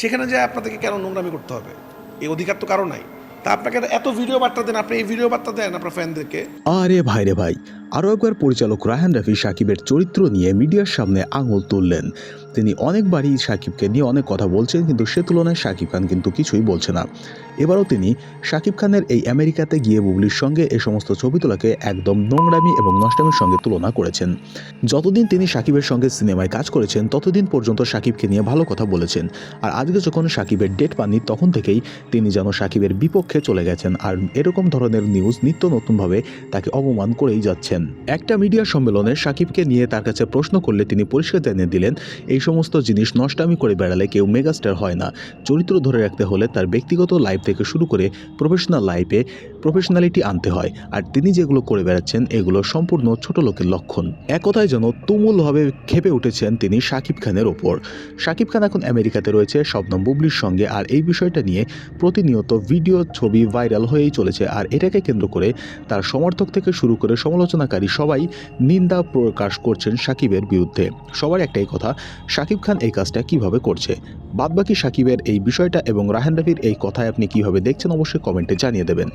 সেখানে যে আপনাদেরকে কেন নোংরামি করতে হবে? এই অধিকার তো কারও নাই। তা আপনাকে এত ভিডিও বার্তা দেন, আপনি এই ভিডিও বার্তা দেন আপনার ফ্যানদেরকে আরে ভাই রে ভাই আরও একবার পরিচালক রায়হান রাফি সাকিবের চরিত্র নিয়ে মিডিয়ার সামনে আঙুল তুললেন। তিনি অনেকবারই সাকিবকে নিয়ে অনেক কথা বলছেন, কিন্তু সে তুলনায় সাকিব খান কিন্তু কিছুই বলছে না। এবারও তিনি সাকিব খানের এই আমেরিকাতে গিয়ে বুবলির সঙ্গে এই সমস্ত ছবি তোলাকে একদম নোংরামি এবং নষ্টামির সঙ্গে তুলনা করেছেন। যতদিন তিনি সাকিবের সঙ্গে সিনেমায় কাজ করেছেন, ততদিন পর্যন্ত সাকিবকে নিয়ে ভালো কথা বলেছেন। আর আজকে যখন সাকিবের ডেট পাননি, তখন থেকেই তিনি যেন সাকিবের বিপক্ষে চলে গেছেন আর এরকম ধরনের নিউজ নিত্য নতুনভাবে তাকে অপমান করেই যাচ্ছেন। একটা মিডিয়া সম্মেলনে সাকিবকে নিয়ে তার কাছে প্রশ্ন করলে তিনি পরিষ্কার জানিয়ে দিলেন, এই সমস্ত জিনিস নষ্টামি করে বেড়ালে কেউ মেগাস্টার হয় না। চরিত্র ধরে রাখতে হলে তার ব্যক্তিগত লাইফ থেকে শুরু করে প্রফেশনাল লাইফে প্রফেশনালিটি আনতে হয়। আর তিনি যেগুলো করে বেড়াচ্ছেন, এগুলো সম্পূর্ণ ছোট লোকের লক্ষণ। এক কথায় যেন তুমুলভাবে খেপে উঠেছেন তিনি শাকিব খানের ওপর। শাকিব খান এখন আমেরিকাতে রয়েছে, শবনম বুবলির সঙ্গে। আর এই বিষয়টা নিয়ে প্রতিনিয়ত ভিডিও, ছবি ভাইরাল হয়েই চলেছে। আর এটাকে কেন্দ্র করে তার সমর্থক থেকে শুরু করে সমালোচনাকারী সবাই নিন্দা প্রকাশ করছেন সাকিবের বিরুদ্ধে। সবার একটাই কথা, সাকিব খান এই কাজটা কীভাবে করছে? বাদবাকি সাকিবের এই বিষয়টা এবং রাহান রাফির এই কথায় আপনি কীভাবে দেখছেন, অবশ্যই কমেন্টে জানিয়ে দেবেন।